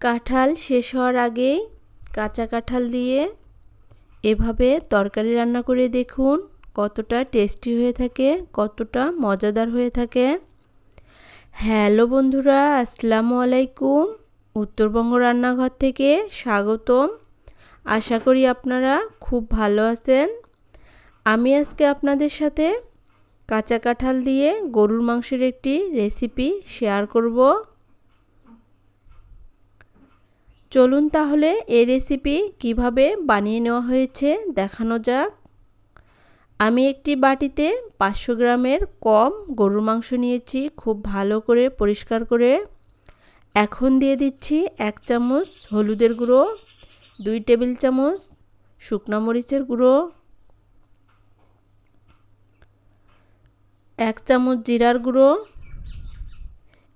কাঁঠাল শেষ হওয়ার আগেই কাঁচা কাঁঠাল দিয়ে এভাবে তরকারি রান্না করে দেখুন কতটা টেস্টি হয়ে থাকে, কতটা মজাদার হয়ে থাকে। হ্যালো বন্ধুরা, আসসালামু আলাইকুম। উত্তরবঙ্গ রান্নাঘর থেকে স্বাগতম। আশা করি আপনারা খুব ভালো আছেন। আমি আজকে আপনাদের সাথে কাঁচা কাঁঠাল দিয়ে গরুর মাংসের একটি রেসিপি শেয়ার করব। চলুন তাহলে এই রেসিপি কীভাবে বানিয়ে নেওয়া হয়েছে দেখানো যাক। আমি একটি বাটিতে পাঁচশো গ্রামের কম গরুর মাংস নিয়েছি, খুব ভালো করে পরিষ্কার করে। এখন দিয়ে দিচ্ছি এক চামচ হলুদের গুঁড়ো, দুই টেবিল চামচ শুকনো মরিচের গুঁড়ো, এক চামচ জিরার গুঁড়ো,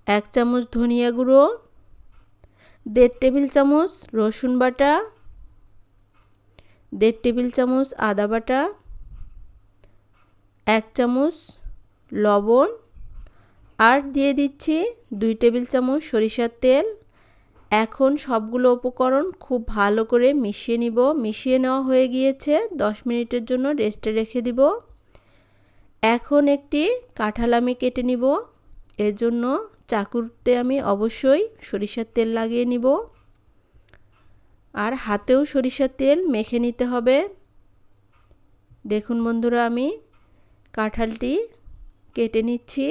এক চামচ ধনিয়া গুঁড়ো দেড় টেবিল চামচ রসুন বাটা, দেড় টেবিল চামচ আদা বাটা, এক চামচ লবণ, আর দিয়ে দিচ্ছি দুই টেবিল চামচ সরিষার তেল। এখন সবগুলো উপকরণ খুব ভালো করে মিশিয়ে নিব। মিশিয়ে নেওয়া হয়ে গিয়েছে। দশ মিনিটের জন্য রেস্টে রেখে দিব। এখন একটি কাঁঠাল আমি কেটে নিব। এর জন্য চাকুরতে আমি অবশ্যই সরিষার তেল লাগিয়ে নিব। আর হাতেও সরিষার তেল মেখে নিতে হবে। দেখুন বন্ধুরা, আমি কাঁঠালটি কেটে নিচ্ছি।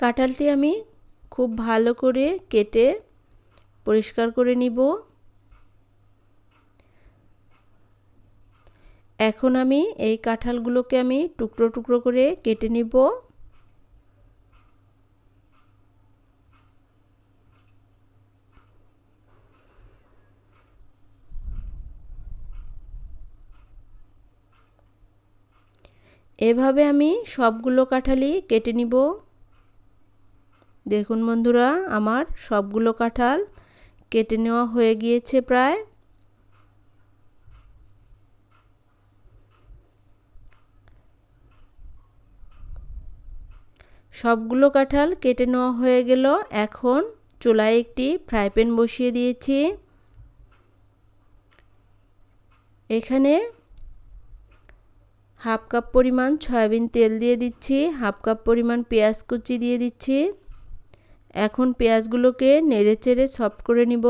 কাঁঠালটি আমি খুব ভালো করে কেটে পরিষ্কার করে নিব। এখন আমি এই কাঁঠালগুলোকে আমি টুকরো টুকরো করে কেটে নিব। এভাবে আমি সবগুলো কাঁঠালই কেটে নিব। দেখুন বন্ধুরা, আমার সবগুলো কাঁঠাল কেটে নেওয়া হয়ে গিয়েছে প্রায়। সবগুলো কাঁঠাল কেটে নেওয়া হয়ে গেল। এখন চুলায় একটি ফ্রাই প্যান বসিয়ে দিয়েছি। এখানে হাফ কাপ পরিমাণ সয়াবিন তেল দিয়ে দিচ্ছি, হাফ কাপ পরিমাণ পেঁয়াজ কুচি দিয়ে দিচ্ছি। এখন পেঁয়াজগুলোকে নেড়ে চেড়ে সফট করে নিব।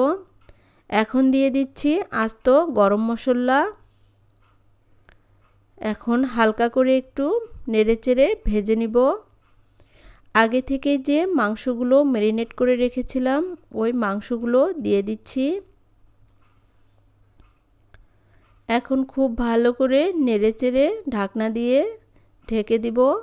এখন দিয়ে দিচ্ছি আস্ত গরম মশলা। এখন হালকা করে একটু নেড়ে চেড়ে ভেজে নিব। আগে থেকে যে মাংসগুলো ম্যারিনেট করে রেখেছিলাম, ওই মাংসগুলো দিয়ে দিচ্ছি। এখন খুব ভালো করে নেড়ে চেড়ে ঢাকনা দিয়ে ঢেকে দিব।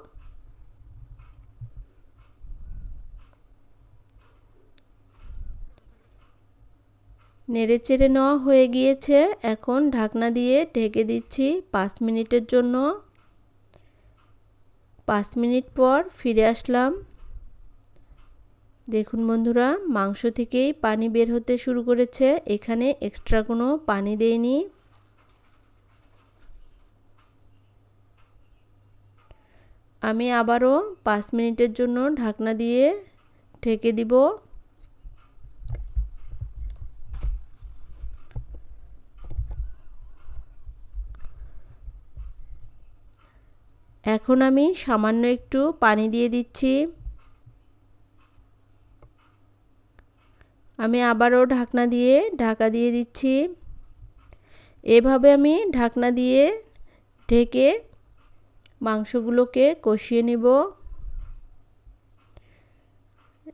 নেড়ে চেড়ে নেওয়া হয়ে গিয়েছে। এখন ঢাকনা দিয়ে ঢেকে দিচ্ছি পাঁচ মিনিটের জন্য। পাঁচ মিনিট পর ফিরে আসলাম। দেখুন বন্ধুরা, মাংস থেকেই পানি বের হতে শুরু করেছে। এখানে এক্সট্রা কোনো পানি দেয়নি আমি আবারও পাঁচ মিনিটের জন্য ঢাকনা দিয়ে ঢেকে দিব। এখন আমি সামান্য একটু পানি দিয়ে দিচ্ছি। আমি আবারও ঢাকনা দিয়ে ঢাকা দিয়ে দিচ্ছি। এভাবে আমি ঢাকনা দিয়ে ঢেকে মাংসগুলোকে কষিয়ে নিব।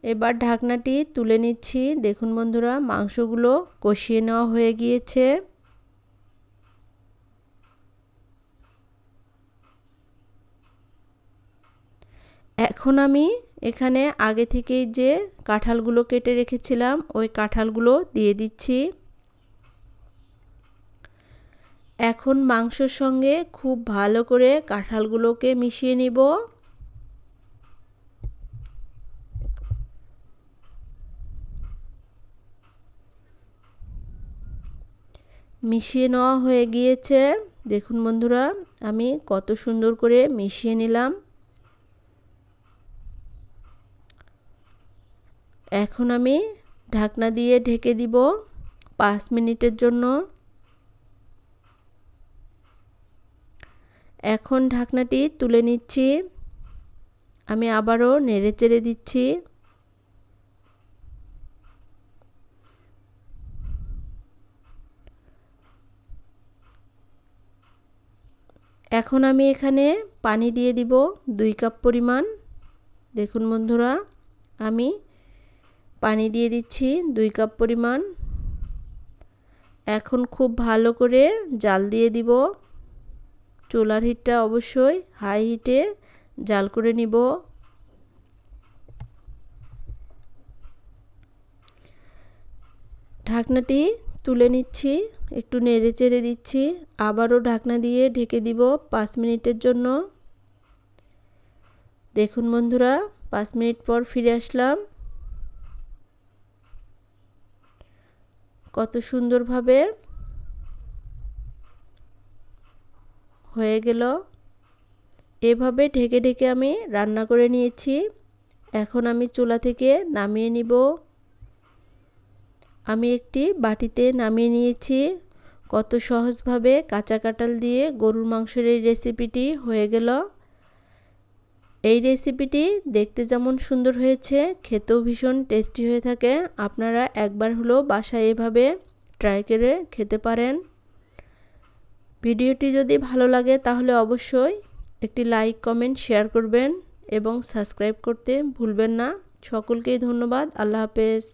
এবার ঢাকনাটি তুলে নিচ্ছি। দেখুন বন্ধুরা, মাংসগুলো কষিয়ে নেওয়া হয়ে গিয়েছে। এখন আমি এখানে আগে থেকেই যে কাঁঠালগুলো কেটে রেখেছিলাম, ওই কাঁঠালগুলো দিয়ে দিচ্ছি। এখন মাংসর সঙ্গে খুব ভালো করে কাঁঠালগুলোকে মিশিয়ে নিব। মিশিয়ে নেওয়া হয়ে গিয়েছে। দেখুন বন্ধুরা, আমি কত সুন্দর করে মিশিয়ে নিলাম। এখন আমি ঢাকনা দিয়ে ঢেকে দিব পাঁচ মিনিটের জন্য। এখন ঢাকনাটি তুলে নিচ্ছি। আমি আবারও নেড়ে চেড়ে দিচ্ছি। এখন আমি এখানে পানি দিয়ে দিব দুই কাপ পরিমাণ। দেখুন বন্ধুরা, আমি পানি দিয়ে দিচ্ছি দুই কাপ পরিমাণ। এখন খুব ভালো করে জাল দিয়ে দিব। চুলার হিটটা অবশ্যই হাই হিটে জাল করে নিব। ঢাকনাটি তুলে নিচ্ছি, একটু নেড়ে চেড়ে দিচ্ছি। আবারও ঢাকনা দিয়ে ঢেকে দিব পাঁচ মিনিটের জন্য। দেখুন বন্ধুরা, পাঁচ মিনিট পর ফিরে আসলাম। কত সুন্দরভাবে হয়ে গেল। এভাবে ঢেকে ঢেকে আমি রান্না করে নিয়েছি। এখন আমি চুলা থেকে নামিয়ে নিব। আমি একটি বাটিতে নামিয়ে নিয়েছি। কত সহজভাবে কাঁচা কাঁঠাল দিয়ে গরুর মাংসের এই রেসিপিটি হয়ে গেল। এই রেসিপিটি দেখতে যেমন সুন্দর হয়েছে, খেতেও ভীষণ টেস্টি হয়ে থাকে। আপনারা একবার হলেও বাসায় এভাবে ট্রাই করে খেতে পারেন। ভিডিওটি যদি ভালো লাগে তাহলে অবশ্যই একটি লাইক কমেন্ট শেয়ার করবেন এবং সাবস্ক্রাইব করতে ভুলবেন না। সকলকেই ধন্যবাদ। আল্লাহ হাফেজ।